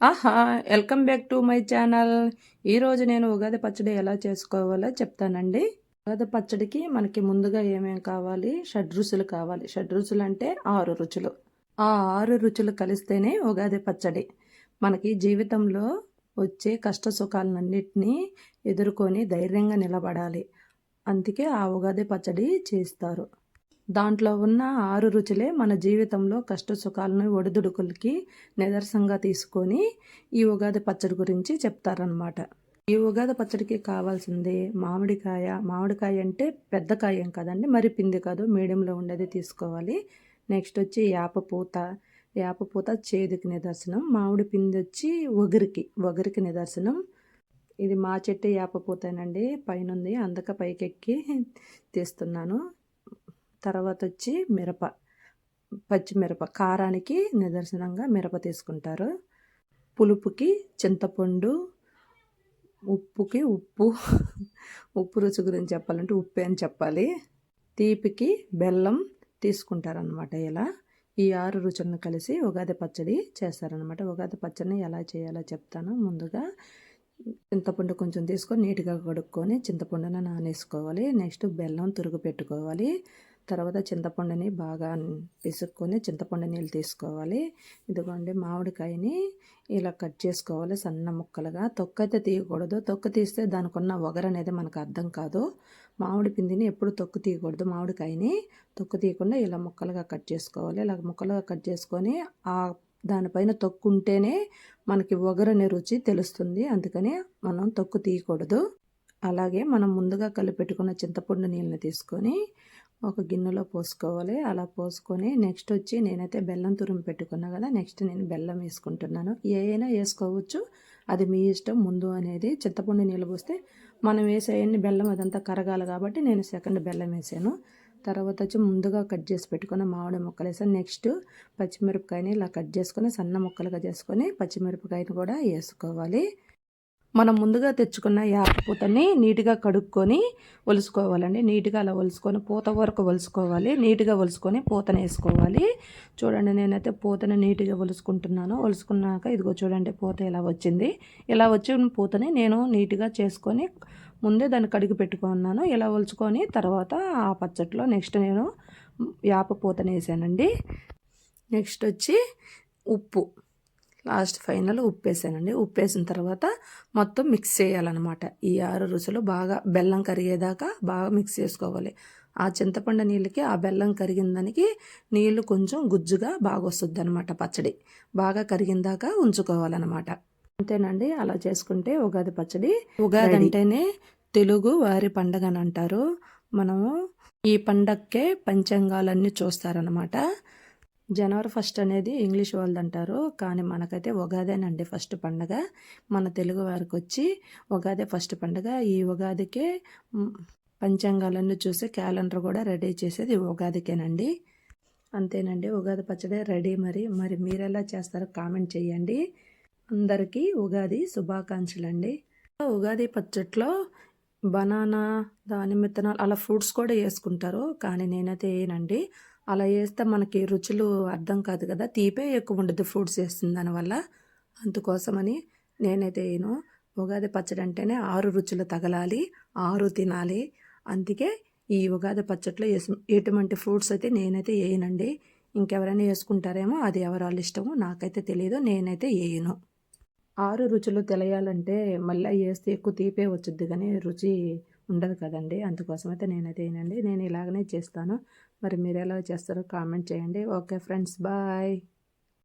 ఆహా welcome back to my channel. ఈరోజు నేను ఉగాది పచ్చడి ఎలా చేసుకోవాలో చెప్తానండి. ఉగాది పచ్చడికి మనకి ముందుగా ఏమేమి కావాలి? షడ్రుచులు కావాలి. షడ్రుచులు అంటే ఆరు రుచులు. ఆ ఆరు రుచులు కలిస్తేనే ఉగాది పచ్చడి. మనకి జీవితంలో వచ్చే కష్ట సుఖాలన్నింటినీ ఎదుర్కొని ధైర్యంగా నిలబడాలి. అందుకే ఆ ఉగాది పచ్చడి చేస్తారు. దాంట్లో ఉన్న ఆరు రుచులే మన జీవితంలో కష్ట సుఖాలను ఒడిదుడుకులకి నిదర్శనంగా తీసుకొని ఈ ఉగాది పచ్చడి గురించి చెప్తారనమాట ఈ ఉగాది పచ్చడికి కావాల్సింది మామిడికాయ. మామిడికాయ అంటే పెద్ద కాయం కదండి మరి పిండి కాదు మీడియంలో ఉండేది తీసుకోవాలి. నెక్స్ట్ వచ్చి యాపపూత యాపపూత చేదుకి నిదర్శనం మామిడి పిండి వచ్చి ఒగరికి ఒగరికి నిదర్శనం. ఇది మా చెట్టు యాపపూతేనండి పైన ఉంది అందక పైకెక్కి తీస్తున్నాను. తర్వాత వచ్చి మిరప పచ్చిమిరప కారానికి నిదర్శనంగా మిరప తీసుకుంటారు. పులుపుకి చింతపండు ఉప్పుకి ఉప్పు ఉప్పు రుచి గురించి చెప్పాలంటే ఉప్పే అని చెప్పాలి. తీపికి బెల్లం తీసుకుంటారనమాట ఇలా. ఈ ఆరు రుచులను కలిసి ఉగాది పచ్చడి చేస్తారనమాట ఉగాది పచ్చడిని ఎలా చేయాలో చెప్తాను ముందుగా. చింతపండు కొంచెం తీసుకొని నీట్గా కడుక్కొని చింతపండుని నానేసుకోవాలి. నెక్స్ట్ బెల్లం తురుగు పెట్టుకోవాలి. తర్వాత చింతపండుని బాగా పిసుక్కొని చింతపండు నీళ్ళు తీసుకోవాలి. ఇదిగోండి మామిడికాయని ఇలా కట్ చేసుకోవాలి సన్న ముక్కలుగా. తొక్క అయితే తీయకూడదు. తొక్క తీస్తే దానికి ఉన్న ఒగరు అనేది మనకు అర్థం కాదు. మామిడి పిండిని ఎప్పుడు తొక్కు తీయకూడదు. మామిడికాయని తొక్కు తీయకుండా ఇలా ముక్కలుగా కట్ చేసుకోవాలి. ఇలా ముక్కలుగా కట్ చేసుకొని ఆ దానిపైన తొక్కు ఉంటేనే మనకి ఒగరనే రుచి తెలుస్తుంది. అందుకని మనం తొక్కు తీయకూడదు. అలాగే మనం ముందుగా కలిపెట్టుకున్న చింతపండు నీళ్ళని తీసుకొని ఒక గిన్నెలో పోసుకోవాలి. అలా పోసుకొని నెక్స్ట్ వచ్చి నేనైతే బెల్లం తురుము పెట్టుకున్నా కదా నెక్స్ట్ నేను బెల్లం వేసుకుంటున్నాను. ఏదైనా వేసుకోవచ్చు. అది మీ ఇష్టం. ముందు అనేది చింతపండు నీళ్ళు పోస్తే మనం వేసేయన్ని బెల్లం అదంతా కరగాలి కాబట్టి నేను సెకండ్ బెల్లం వేసాను. తర్వాత వచ్చి ముందుగా కట్ చేసి పెట్టుకున్న మామిడి ముక్కలు వేసాను. నెక్స్ట్ పచ్చిమిరపకాయని ఇలా కట్ చేసుకొని సన్న ముక్కలుగా చేసుకొని పచ్చిమిరపకాయని కూడా వేసుకోవాలి. మనం ముందుగా తెచ్చుకున్న యాపపూతని నీట్గా కడుక్కొని ఒలుసుకోవాలండి. నీట్గా అలా ఒలుసుకొని పూత వరకు ఒలుసుకోవాలి. నీట్గా ఒలుసుకొని పూతను వేసుకోవాలి. చూడండి నేనైతే పూతని నీట్గా ఒలుసుకుంటున్నాను. ఒలుసుకున్నాక ఇదిగో చూడండి పూత ఇలా వచ్చింది. ఇలా వచ్చిన పూతని నేను నీట్గా చేసుకొని ముందే దాన్ని కడిగి పెట్టుకున్నాను. ఇలా ఒలుచుకొని తర్వాత ఆ పచ్చట్లో నెక్స్ట్ నేను యాప పూతని వేసానండి. నెక్స్ట్ వచ్చి ఉప్పు. లాస్ట్ ఫైనల్ ఉప్పు వేసానండి ఉప్పు వేసిన తర్వాత మొత్తం మిక్స్ చేయాలన్నమాట. ఈ ఆరు రుచులు బాగా బెల్లం కరిగేదాకా బాగా మిక్స్ చేసుకోవాలి. ఆ చింతపండు నీళ్ళకి ఆ బెల్లం కరిగిన దానికి నీళ్ళు కొంచెం గుజ్జుగా బాగా వస్తుంది అనమాట పచ్చడి. బాగా కరిగిందాక ఉంచుకోవాలన్నమాట. అంతేనండి. అలా చేసుకుంటే ఉగాది పచ్చడి ఉగాది అంటేనే తెలుగు వారి పండగ అని అంటారు. మనము ఈ పండగకే పంచాంగాలన్నీ చూస్తారనమాట జనవరి ఫస్ట్ అనేది ఇంగ్లీష్ వాళ్ళది అంటారు. కానీ మనకైతే ఉగాదేనండి ఫస్ట్ పండగ. మన తెలుగు వారికి వచ్చి ఉగాదే ఫస్ట్ పండగ. ఈ ఉగాదికే పంచాంగాలన్నీ చూసి క్యాలెండర్ కూడా రెడీ చేసేది ఉగాదికేనండి. అంతేనండి. ఉగాది పచ్చడి రెడీ మరి. మరి మీరెలా చేస్తారో కామెంట్ చేయండి. అందరికీ ఉగాది శుభాకాంక్షలు అండి ఉగాది పచ్చట్లో బనానా దానిమ్మ విత్తనాలు అలా ఫ్రూట్స్ కూడా వేసుకుంటారు. కానీ నేనైతే ఏనండి అలా వేస్తే మనకి రుచులు అర్థం కాదు కదా. తీపే ఎక్కువ ఉండదు ఫ్రూట్స్ వేస్తుంది దానివల్ల. అందుకోసమని నేనైతే వేయను ఉగాది పచ్చడి అంటేనే ఆరు రుచులు తగలాలి ఆరు తినాలి. అందుకే ఈ ఉగాది పచ్చట్లో ఎటువంటి ఫ్రూట్స్ అయితే నేనైతే వేయనండి ఇంకెవరైనా వేసుకుంటారేమో అది ఎవరాళ్ళు ఇష్టమో నాకైతే తెలియదు నేనైతే వేయను ఆరు రుచులు తెలియాలంటే మళ్ళీ వేస్తే ఎక్కువ తీపే వచ్చుద్ది కానీ రుచి ఉండదు కదండి. అందుకోసం అయితే నేనైతే వేయనండి నేను ఇలాగనే చేస్తాను. మరి మీరు ఎలా చేస్తారో కామెంట్ చేయండి. Okay friends bye.